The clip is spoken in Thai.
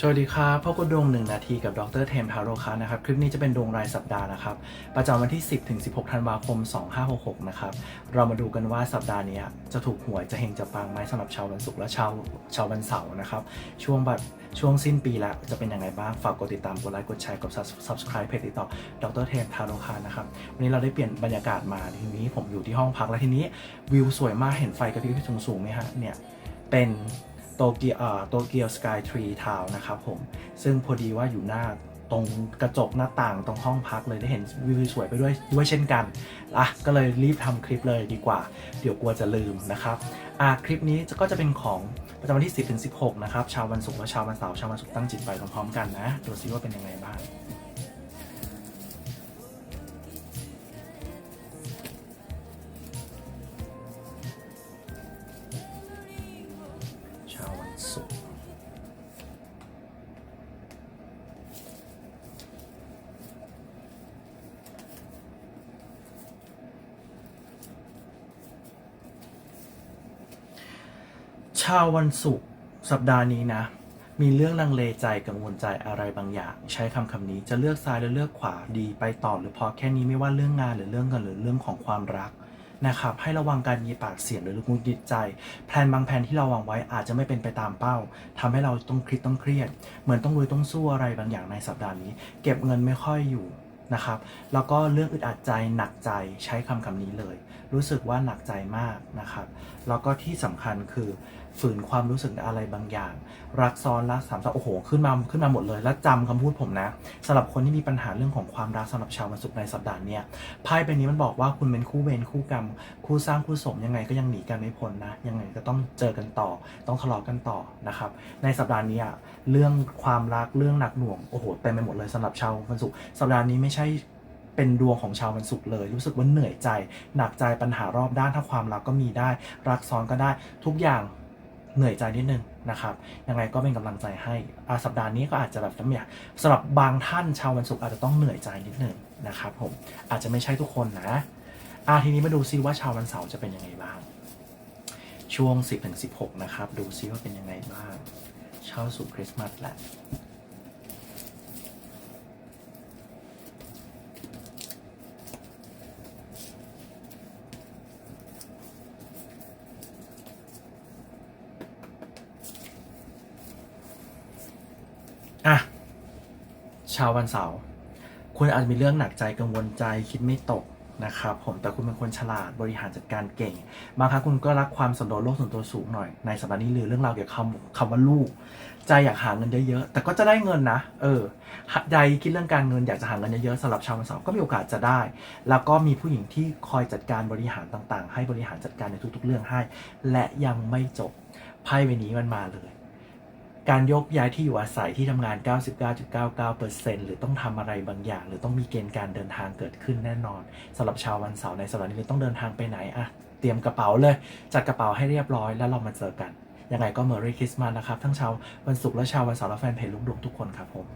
สวัสดีครับพบกับดวงหนึ่งนาทีกับดรเทมทาโรคานะครับ คลิปนี้จะเป็นดวงรายสัปดาห์นะครับ ประจำวันที่ 10ถึง16 ธันวาคม 2566 นะครับ เรามาดูกันว่าสัปดาห์นี้จะถูกหวยจะเฮงจะปังไหมสำหรับชาววันศุกร์และชาวชาววันเสาร์นะครับ ช่วงแบบช่วงสิ้นปีแล้วจะเป็นยังไงบ้าง ฝากกดติดตามกดไลค์กดแชร์กด subscribe เพจติดต่อดรเทมทาโรคานะครับ วันนี้เราได้เปลี่ยนบรรยากาศมาทีนี้ผมอยู่ที่ห้องพักแล้วทีนี้วิวสวยมากเห็นไฟกระพริบสูงๆไหมฮะเนี่ยเป็น โตเกียวโตเกียวสกายทรีทาวนะครับผม ซึ่งพอดีว่าอยู่หน้าตรงกระจกหน้าต่างตรงห้องพักเลยได้เห็นวิวสวยไปด้วยด้วยเช่นกันอะก็เลยรีบทำคลิปเลยดีกว่า เดี๋ยวกลัวจะลืมนะครับอะคลิปนี้ก็จะเป็นของประจำวันที่ 10ถึง16 นะครับชาววันศุกร์และชาววันเสาร์ชาววันศุกร์ตั้งจิตไปพร้อมๆกันนะดูซิว่าเป็นยังไงบ้าง ชาววันศุกร์ชาววันศุกร์สัปดาห์นี้นะ มีเรื่องลังเลใจกังวลใจอะไรบางอย่าง ใช้คำคำนี้จะเลือกซ้ายหรือเลือกขวาดีไปต่อหรือพอแค่นี้ไม่ว่าเรื่องงานหรือเรื่องเงินหรือเรื่องของความรัก นะครับ ให้ระวังการมีปากเสียงหรือลูกมุดหงิดใจ แผนบางแผนที่เราวางไว้อาจจะไม่เป็นไปตามเป้าทำให้เราต้องคิดต้องเครียด เหมือนต้องลุยต้องสู้อะไรบางอย่างในสัปดาห์นี้ เก็บเงินไม่ค่อยอยู่ นะครับ แล้วก็เรื่องอึดอัดใจหนักใจใช้คำคำนี้เลย รู้สึกว่าหนักใจมากนะครับ แล้วก็ที่สำคัญคือฝืนความรู้สึกอะไรบางอย่าง รักซ้อนรักสามซ้อนโอ้โหขึ้นมาขึ้นมาหมดเลย แล้วจำคำพูดผมนะสำหรับคนที่มีปัญหาเรื่องของความรักสำหรับชาววันศุกร์ในสัปดาห์นี้ไพ่ใบนี้มันบอกว่าคุณเป็นคู่เวรคู่กรรม คู่สร้างคู่สมยังไงก็ยังหนีกันไม่พ้นนะยังไงก็ต้องเจอกันต่อ ต้องทะเลาะกันต่อนะครับ ในสัปดาห์นี้อะเรื่องความรักเรื่องหนักหน่วงโอ้โหเต็มไปหมดเลยสำหรับชาววันศุกร์สัปดาห์นี้ไม่ใช่เป็นดวงของชาววันศุกร์เลย รู้สึกว่าเหนื่อยใจ หนักใจปัญหารอบด้านถ้าความรักก็มีได้ รักซ้อนก็ได้ทุกอย่างเหนื่อยใจนิดนึงนะครับยังไงก็เป็นกำลังใจให้อาสัปดาห์นี้ก็อาจจะแบบน้ำอยากสำหรับบางท่านชาววันศุกร์อาจจะต้องเหนื่อยใจนิดนึงนะครับผมอาจจะไม่ใช่ทุกคนนะอาทีนี้มาดูซิว่าชาววันเสาร์จะเป็นยังไงบ้าง ช่วง 10ถึง16 นะครับ ดูซิว่าเป็นยังไงบ้างเข้าสู่คริสต์มาสแหละ ชาววันเสาร์คุณอาจจะมีเรื่องหนักใจกังวลใจคิดไม่ตกนะครับผมแต่คุณเป็นคนฉลาดบริหารจัดการเก่งบางครั้งคุณก็รักความสันโดษโลกส่วนตัวสูงหน่อยในสัปดาห์นี้หรือเรื่องราวเกี่ยวกับคำคำว่าลูก ใจอยากหาเงินเยอะๆแต่ก็จะได้เงินนะ เออใจคิดเรื่องการเงินอยากจะหาเงินเยอะๆสำหรับชาววันเสาร์ก็มีโอกาสจะได้ แล้วก็มีผู้หญิงที่คอยจัดการบริหารต่างๆ ให้บริหารจัดการในทุกๆ เรื่องให้ และยังไม่จบไพ่ใบนี้มันมาเลย การยกย้ายที่อยู่อาศัยที่ทำงาน 99.99%หรือต้องทำอะไรบางอย่าง หรือต้องมีเกณฑ์การเดินทางเกิดขึ้นแน่นอนสำหรับชาววันเสาร์ในสัปดาห์นี้ต้องเดินทางไปไหนอะเตรียมกระเป๋าเลย จัดกระเป๋าให้เรียบร้อยแล้วเรามาเจอกันยังไงก็เมอร์รี่คริสต์มาสนะครับ ทั้งชาววันศุกร์และชาววันเสาร์และแฟนเพจลูกดวงทุกคนครับผม